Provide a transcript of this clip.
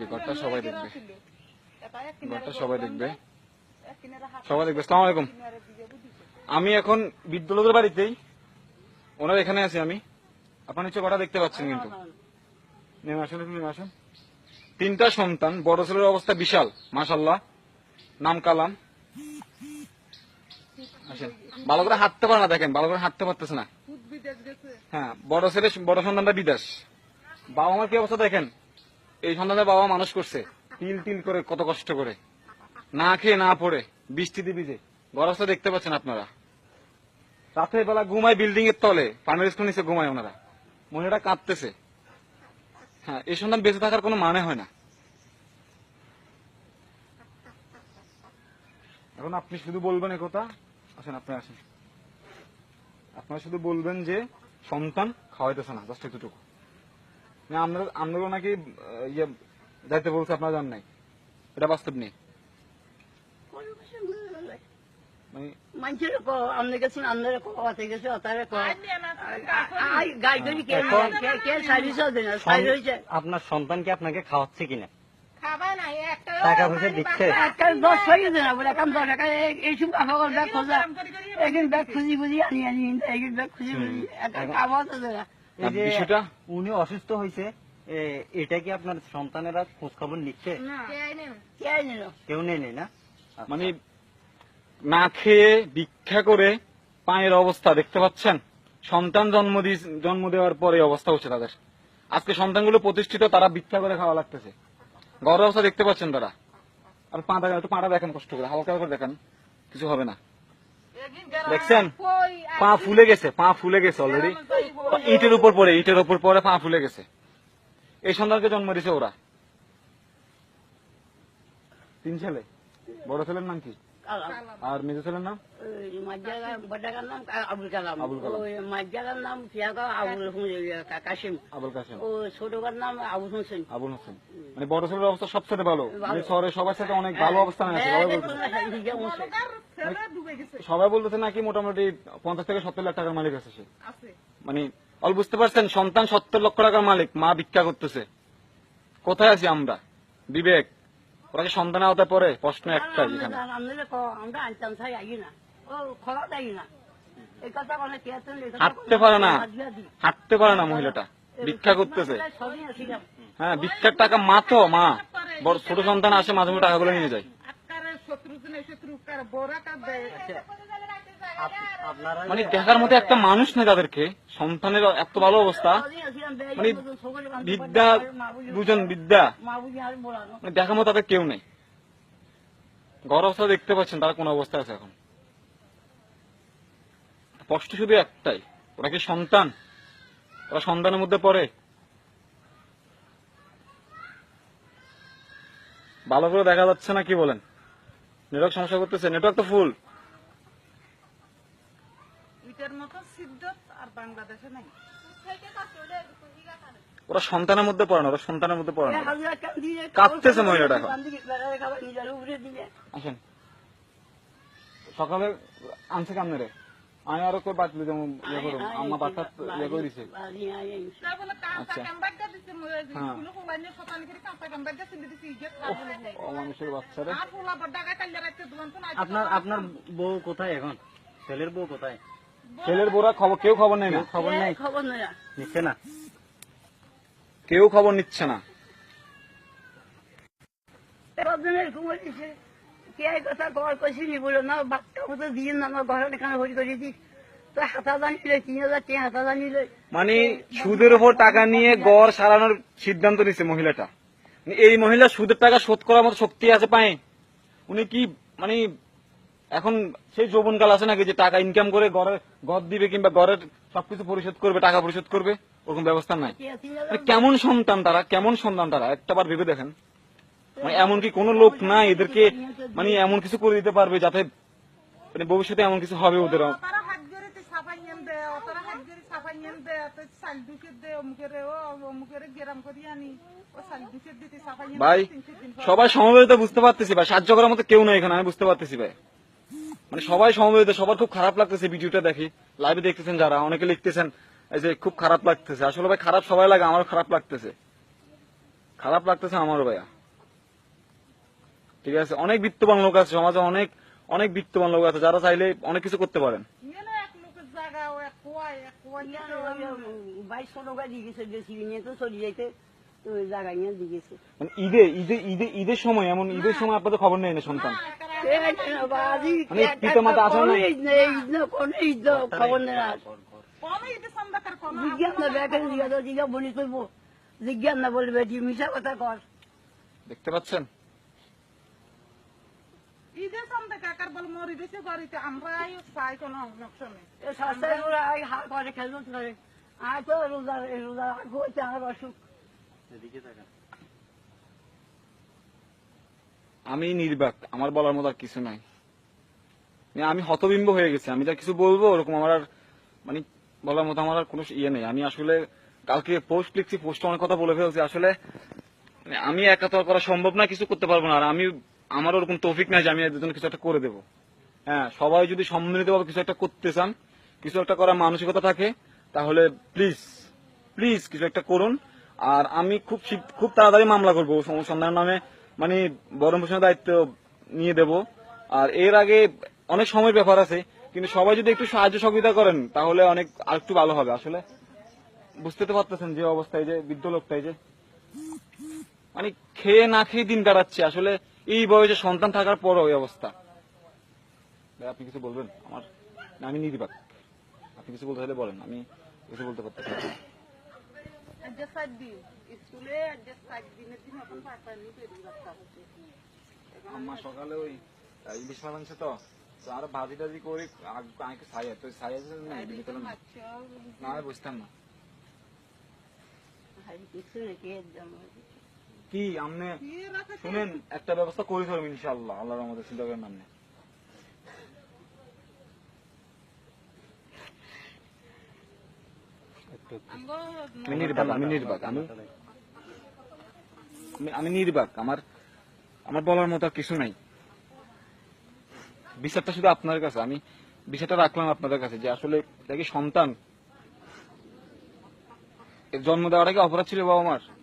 দেখবে ঘরটা সবাই দেখবে। ঘরটা সবাই দেখবে। সবাই দেখবে। আসসালামু আলাইকুম। আমি এখন বিদ্যালয়ের বাড়িতেই ওনার এখানে আছি আমি। আপনার নিচে কটা দেখতে পাচ্ছেন কিন্তু। নেমে আসুন নেমে আসুন। তিনটা সন্তান বড় ছেলের অবস্থা বিশাল মাশাল্লাহ নাম কালাম। ভালো করে হাঁটতে পারে না দেখেন ভালো করে হাঁটতে পারতেছে না। হ্যাঁ বড় ছেলে বড় সন্তানটা বিদেশ। বাবা মার কি অবস্থা দেখেন? এই সন্তানের বাবা মানুষ করছে। তিল তিল করে কত কষ্ট করে। না খেয়ে না পড়ে বৃষ্টিতে ভিজে অবস্থা দেখতে পাচ্ছেন আপনারা। রাতের বেলা ঘুমায় বিল্ডিং এর তলে প্রাইমারি স্কুল নিচে ঘুমায় ওনারা। মহিলাটা কাঁদতেছে। হ্যাঁ এই সন্তান বেঁচে থাকার কোনো মানে হয় না। এখন আপনি শুধু বলবেন এ কথা। আসেন, আপনি আসেন। আপনারা শুধু বলবেন যে সন্তান খাওয়াইতেছে না, জাস্ট এতটুকু। আমরা আমরাও নাকি ইয়ে যাইতে বলছে আপনারা জান নাই। এটা বাস্তব নেই। মানে আপনারা সন্তান কি আপনাকে খাওয়াচ্ছে কিনা? টাকা পয়সা দিচ্ছে? দশ হয়ে গেছে না বলে কাম দশ টাকা এইসব ব্যাগ খোঁজা। একদিন ব্যাগ খুঁজি খুঁজি আনি আনি একদিন ব্যাগ খুঁজি খুঁজি। খাওয়া বিষয়টা? উনি অসুস্থ হয়েছে এটা কি আপনার সন্তানেরা খোঁজ খবর নিচ্ছে কেউ নেই নেই না? মানে না খেয়ে ভিক্ষা করে পায়ের অবস্থা দেখতে পাচ্ছেন? সন্তান জন্ম জন্ম দেওয়ার পরে অবস্থা হচ্ছে তাদের। আজকে সন্তানগুলো প্রতিষ্ঠিত তারা ভিক্ষা করে খাওয়া লাগতেছে। ঘরের অবস্থা দেখতে পাচ্ছেন তারা। আর পা দেখেন একটু পাটা দেখেন কষ্ট করে হালকা করে দেখেন কিছু হবে না। দেখছেন? পা ফুলে গেছে পা ফুলে গেছে অলরেডি ইটের উপর পরে ইটের উপর পরে পা ফুলে গেছে। এই সন্তানকে জন্ম দিছে ওরা। তিন ছেলে। বড় ছেলের নাম কি? আর মেজো ছেলের নাম? ওই মাঝজাগা বড়াকার নাম আবুল কালাম। আবুল কালাম। ওই মাঝজাগার নাম আবুল কাশিম। আবুল কাসেম ও ছোটকার নাম আবুল হোসেন। আবুল হোসেন। মানে বড় ছেলের অবস্থা সবচেয়ে ভালো। শহরে সবার সাথে অনেক ভালো অবস্থানে আছে সবাই বলতেছে। সবাই বলতেছে নাকি মোটামুটি পঞ্চাশ থেকে সত্তর লাখ টাকার মালিক আছে সে। মানে অল বুঝতে পারছেন? সন্তান সত্তর লক্ষ টাকার মালিক মা ভিক্ষা করতেছে। কোথায় আছি আমরা? বিবেক ওরা কি সন্তান আওতায় পরে প্রশ্ন একটাই এখানে। হাঁটতে পারে না। হাঁটতে পারে না মহিলাটা। ভিক্ষা করতেছে। হ্যাঁ ভিক্ষার টাকা মা তো মা। বড় ছোট সন্তান আসে মাঝে মাঝে টাকাগুলো নিয়ে যায়। মানে দেখার মতো একটা মানুষ নেই তাদেরকে। সন্তানের এত ভালো অবস্থা। মানে বিদ্যা দুজন বিদ্যা। মানে দেখার মতো তাদের কেউ নেই। ঘর অবস্থা দেখতে পাচ্ছেন তারা কোন অবস্থায় আছে এখন। কষ্ট শুধু একটাই। ওরা কি সন্তান? ওরা সন্তানের মধ্যে পড়ে। ভালো করে দেখা যাচ্ছে না কি বলেন? নেটওয়ার্ক সমস্যা করতেছে। নেটওয়ার্ক তো ফুল মতো সিদ্ধত আর বাংলাদেশে নাই। ওরা সন্তানের মধ্যে পড়ে না ওরা সন্তানের মধ্যে পড়ে না। কাঁদতেছে মহিলাটা এখন। আসেন। সকালে আনছে কামনে রে? আমি আরও কই বাতলি যেমন ইয়ে আম্মা বাচ্চা ইয়ে করে দিছে। আচ্ছা। হ্যাঁ। মানুষের বাচ্চারে আপনার আপনার বউ কোথায় এখন? ছেলের বউ কোথায়? ছেলের বোরা খবর কেউ খবর নেই না? খবর নেই। খবর নেই। নিচ্ছে না? কেউ খবর নিচ্ছে না? কথা ঘর বলো বাচ্চা আমার এখানে ভরি করে দিস মানে সুদের উপর টাকা নিয়ে গড় সারানোর সিদ্ধান্ত নিছে মহিলাটা। মানে এই মহিলা সুদের টাকা শোধ করার মতো শক্তি আছে পায়। উনি কি মানে এখন সেই যৌবনকাল আছে নাকি যে টাকা ইনকাম করে ঘরে ঘর দিবে কিংবা ঘরের সবকিছু পরিশোধ করবে টাকা পরিশোধ করবে? ওরকম ব্যবস্থা নাই। মানে কেমন সন্তান তারা? কেমন সন্তান তারা? একটা বার ভেবে দেখেন। মানে এমন কি কোন লোক নাই এদেরকে মানে এমন কিছু করে দিতে পারবে যাতে মানে ভবিষ্যতে এমন কিছু হবে ওদের? ভাই সবাই সমবেত বুঝতে পারতেছি ভাই সাহায্য করার মতো কেউ নেই এখানে আমি বুঝতে পারতেছি ভাই। মানে সবাই সমবেত সবার খুব খারাপ লাগতেছে ভিডিওটা দেখি। লাইভে দেখতেছেন যারা অনেকে লিখতেছেন এই যে খুব খারাপ লাগতেছে। আসলে ভাই খারাপ সবাই লাগে আমার খারাপ লাগতেছে। খারাপ লাগতেছে আমারও ভাইয়া। ঠিক আছে? অনেক বিত্তবান লোক আছে সমাজে অনেক অনেক বিত্তবান লোক আছে যারা চাইলে অনেক কিছু করতে পারেন। ঈদে ঈদে ঈদে ঈদের সময় এমন ঈদের সময় আপনাদের খবর নেই না সন্তান? পিতামাতা আছে না? খবর নেই? আর। কমই দিতে সন্ধ্যাকার কম জিজ্ঞাস না ব্যাকের জিজ্ঞাসা জিজ্ঞাসা বলি তুই জিজ্ঞাস না বলবে যে মিশা কথা কর। দেখতে পাচ্ছেন? ঈদের সন্ধ্যা কাকার বল মরি বেশি বাড়িতে আমরাই চাই কোনো নকশা সস্তায় ওরা আই করে। খেলতে আর তো রোজা রোজা হচ্ছে আমার অসুখ এদিকে তাকান। আমি নির্বাক, আমার বলার মতো আর কিছু নাই। মানে আমি হতবিম্ব হয়ে গেছি, আমি যা কিছু বলব ওরকম আমার আর মানে বলার মতো আমার আর কোনো ইয়ে নেই। আমি আসলে কালকে পোস্ট লিখছি পোস্ট অনেক কথা বলে ফেলছি, আসলে মানে আমি একা তো করা সম্ভব না, কিছু করতে পারব না। আর আমি, আমার ওরকম তৌফিক নাই যে আমি এদের জন্য কিছু একটা করে দেবো। হ্যাঁ সবাই যদি সম্মিলিতভাবে কিছু একটা করতে চান, কিছু একটা করার মানসিকতা থাকে, তাহলে প্লিজ প্লিজ কিছু একটা করুন। আর আমি খুব খুব তাড়াতাড়ি মামলা করব, সন্ধান নামে মানে বরণ পোষণের দায়িত্ব নিয়ে দেব। আর এর আগে অনেক সময়ের ব্যাপার আছে, কিন্তু সবাই যদি একটু সাহায্য সহযোগিতা করেন, তাহলে অনেক আর একটু ভালো হবে। আসলে বুঝতে তো পারতেছেন যে অবস্থায় যে বৃদ্ধ লোকটাই যে মানে খেয়ে না খেয়ে দিন কাটাচ্ছে। আসলে এই বয়সে সন্তান থাকার পরও ওই অবস্থা। আপনি কিছু বলবেন? আমার আমি নির্বাক আপনি কিছু বলতে চাইলে বলেন, আমি কিছু বলতে পারতেছি না। অ্যাডজাস্ট দিন স্কুলে অ্যাডজাস্ট সাইড দিনের দিন এখন পাইনি পেরিয়ে রাস্তা হচ্ছে আম্মা সকালে ওই ইলিশ মাছ তো তো ভাজি টাজি করে আগে ছাই তো ছাই আছে না। না না, আমি বুঝতাম না কি আমনে শুনেন একটা ব্যবস্থা করে ধরবেন ইনশাল্লাহ আল্লাহর আমাদের চিন্তা করেন নামনে আমি নির্বাক আমি নির্বাক, আমি আমি- আমি নির্বাক, আমার আমার বলার মতো কিছু নাই। বিচারটা শুধু আপনার কাছে, আমি বিচারটা রাখলাম আপনাদের কাছে যে আসলে সন্তান? জন্ম দেওয়াটা কি অপরাধ ছিল বাবা মার?